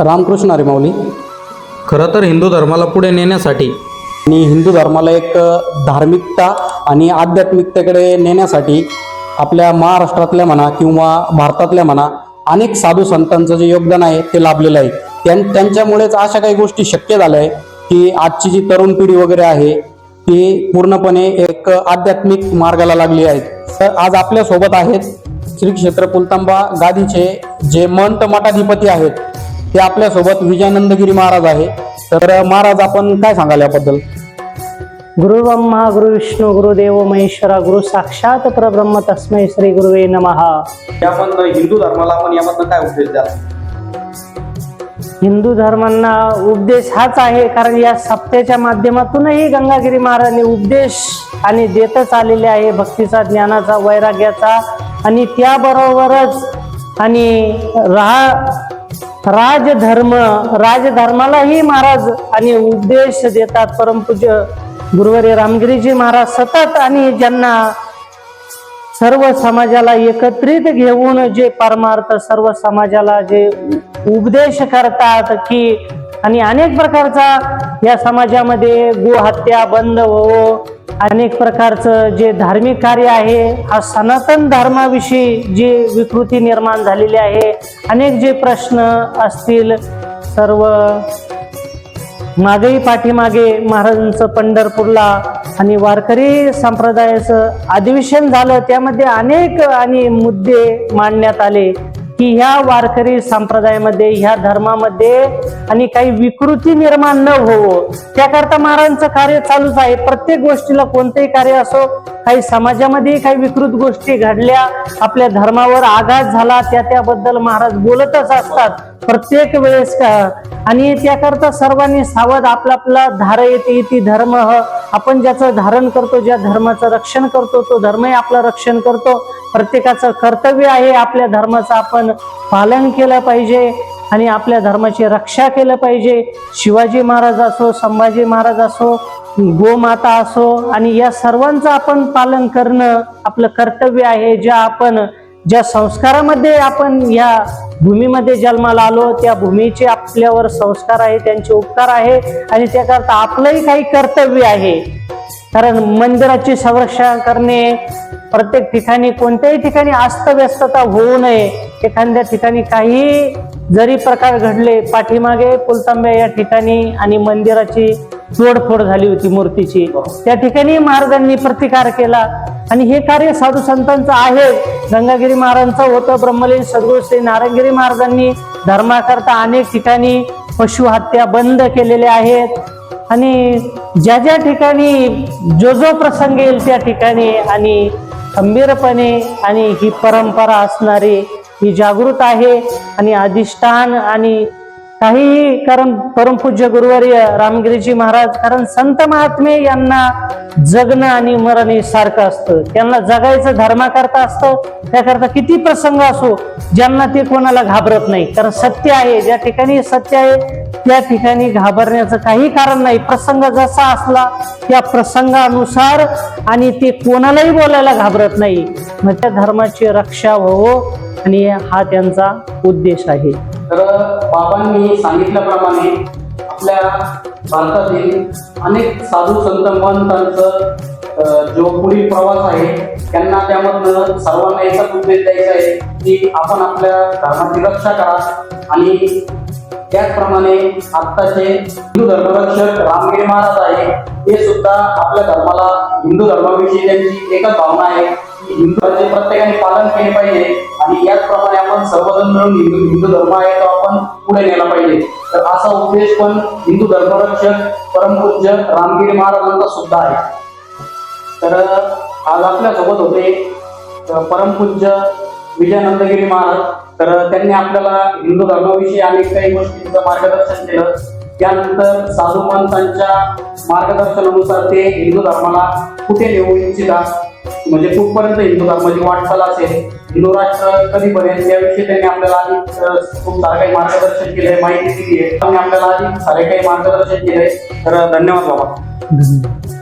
रामकृष्ण हरी माऊली खरं तर हिंदू धर्माला पुढे नेण्यासाठी. आणि हिंदू धर्माला एक धार्मिकता आणि आध्यात्मिकतेकडे नेण्यासाठी आपल्या महाराष्ट्रातल्या म्हणा किंवा भारतातल्या म्हणा अनेक साधू संतांचं जे योगदान आहे ते लाभलेलं आहे. त्यां त्यांच्यामुळेच अशा काही गोष्टी शक्य झाल्या आहे की आजची जी तरुण पिढी वगैरे आहे ती पूर्णपणे एक आध्यात्मिक मार्गाला लागली आहे. तर आज आपल्यासोबत आहेत श्री क्षेत्र पुलतांबा गादीचे जे मंत मठाधिपती आहेत ते आपल्यासोबत विजयानंदगिरी महाराज आहे. तर महाराज आपण काय सांगाल याबद्दल? गुरु ब्रह्मा गुरु विष्णू गुरुदेव महेश्वरा गुरु साक्षात परब्रह्म तस्मै श्री गुरुवे नमहा याबद्दल हिंदू धर्माला आपण याबद्दल काय उपदेश द्याल? हिंदू धर्मांना उपदेश हाच आहे कारण या सप्त्याच्या माध्यमातूनही गंगागिरी महाराजांनी उपदेश आणि देतच आलेले आहे भक्तीचा ज्ञानाचा वैराग्याचा आणि त्याबरोबरच आणि रा राजधर्म राजधर्मालाही महाराज आणि उपदेश देतात परमपूज्य गुरुवारी रामगिरीजी महाराज सतत आणि ज्यांना सर्व समाजाला एकत्रित घेऊन जे परमार्थ सर्व समाजाला जे उपदेश करतात की आणि अनेक प्रकारचा या समाजामध्ये गोहत्या बंद हो अनेक प्रकारचं जे धार्मिक कार्य आहे हा सनातन धर्माविषयी जी विकृती निर्माण झालेली आहे अनेक जे प्रश्न असतील सर्व मागेही पाठीमागे महाराजांचं पंढरपूरला आणि वारकरी संप्रदायाचं अधिवेशन झालं त्यामध्ये अनेक आणि मुद्दे मांडण्यात आले. की ह्या वारकरी संप्रदायामध्ये ह्या धर्मामध्ये आणि काही विकृती निर्माण न होवो. त्याकरता महाराजांचं कार्य चालूच आहे. प्रत्येक गोष्टीला कोणतंही कार्य असो काही समाजामध्ये काही विकृत गोष्टी घडल्या आपल्या धर्मावर आघात झाला त्या त्याबद्दल महाराज बोलतच असतात. प्रत्येक वेळेस का? आणि त्याकरता सर्वांनी सावध आपला आपला धार येते ती धर्म ह. आपण ज्याचं धारण करतो ज्या धर्माचं रक्षण करतो तो धर्मही आपलं रक्षण करतो. प्रत्येकाचं कर्तव्य आहे आपल्या धर्माचं आपण पालन केलं पाहिजे आणि आपल्या धर्माची रक्षा केलं पाहिजे. शिवाजी महाराज असो संभाजी महाराज असो गोमाता असो आणि या सर्वांचं आपण पालन करणं आपलं कर्तव्य आहे. ज्या आपण ज्या संस्कारामध्ये आपण या भूमीमध्ये जन्माला आलो त्या भूमीचे आपल्यावर संस्कार आहे त्यांचे उपकार आहे आणि त्याकरता आपलंही काही कर्तव्य आहे. कारण मंदिराची संरक्षण करणे प्रत्येक ठिकाणी कोणत्याही ठिकाणी अस्तव्यस्तता होऊ नये. एखाद्या ठिकाणी काही जरी प्रकार घडले पाठीमागे पुलतांब्या या ठिकाणी आणि मंदिराची तोडफोड झाली होती मूर्तीची. त्या ठिकाणी महाराजांनी प्रतिकार केला. आणि हे कार्य साधू संतांचं आहे. गंगागिरी महाराजांचं होतं. ब्रह्मलीन सद्गुरू श्री नारायणगिरी महाराजांनी धर्माकरता अनेक ठिकाणी पशुहत्या बंद केलेल्या आहेत. आणि ज्या ज्या ठिकाणी जो जो प्रसंग येईल त्या ठिकाणी आणि खंबीरपणे आणि ही परंपरा असणारी ही जागृत आहे आणि अधिष्ठान आणि काहीही कारण परमपूज्य गुरुवर्य रामगिरीजी महाराज कारण संत महात्मे यांना जगणं आणि मरण हे सारखं असतं. त्यांना जगायचं धर्माकरता असतं त्याकरता किती प्रसंग असो ज्यांना ते कोणाला घाबरत नाही. कारण सत्य आहे ज्या ठिकाणी सत्य आहे त्या ठिकाणी घाबरण्याचं काही कारण नाही. प्रसंग जसा असला त्या प्रसंगानुसार आणि ते कोणालाही बोलायला घाबरत नाही. मग त्या धर्माची रक्षा हो आणि हा त्यांचा उद्देश आहे. तर बाबांनी सांगितल्याप्रमाणे आपल्या भारतातील अनेक साधू संत महंतांचं जो पुढील प्रवास आहे त्यांना त्यामधनं सर्वांना एकच उद्देश द्यायचा आहे की आपण आपल्या धर्माची रक्षा करा. आणि त्याचप्रमाणे आत्ताचे हिंदू धर्मरक्षक रामगिरी महाराज आहे ते सुद्धा आपल्या धर्माला हिंदू धर्माविषयी त्यांची एकच भावना आहे की हिंदू धर्माचे प्रत्येकाने पालन केले पाहिजे. आणि याचप्रमाणे आपण सर्वजण मिळून हिंदू हिंदू धर्म आहे तो आपण पुढे नेला पाहिजे. तर असा उपदेश पण हिंदू धर्मरक्षक परमपूज्य रामगिरी महाराजांचा सुद्धा आहे. तर आज आपल्यासोबत होते परमपूज्य विजयानंदगिरी महाराज. तर त्यांनी आपल्याला हिंदू धर्माविषयी अनेक काही गोष्टींचं मार्गदर्शन केलं. त्यानंतर साधू महंतांच्या मार्गदर्शनानुसार ते हिंदू धर्माला कुठे नेऊ इच्छितात म्हणजे कुठपर्यंत हिंदू म्हणजे धर्माची वाटचाल असेल हिंदू राष्ट्र कधी बनेल याविषयी त्यांनी आपल्याला आधी खूप सारं काही मार्गदर्शन केलंय माहिती दिली आहे त्यांनी आपल्याला आधी सारे काही मार्गदर्शन केलंय. तर धन्यवाद बाबा.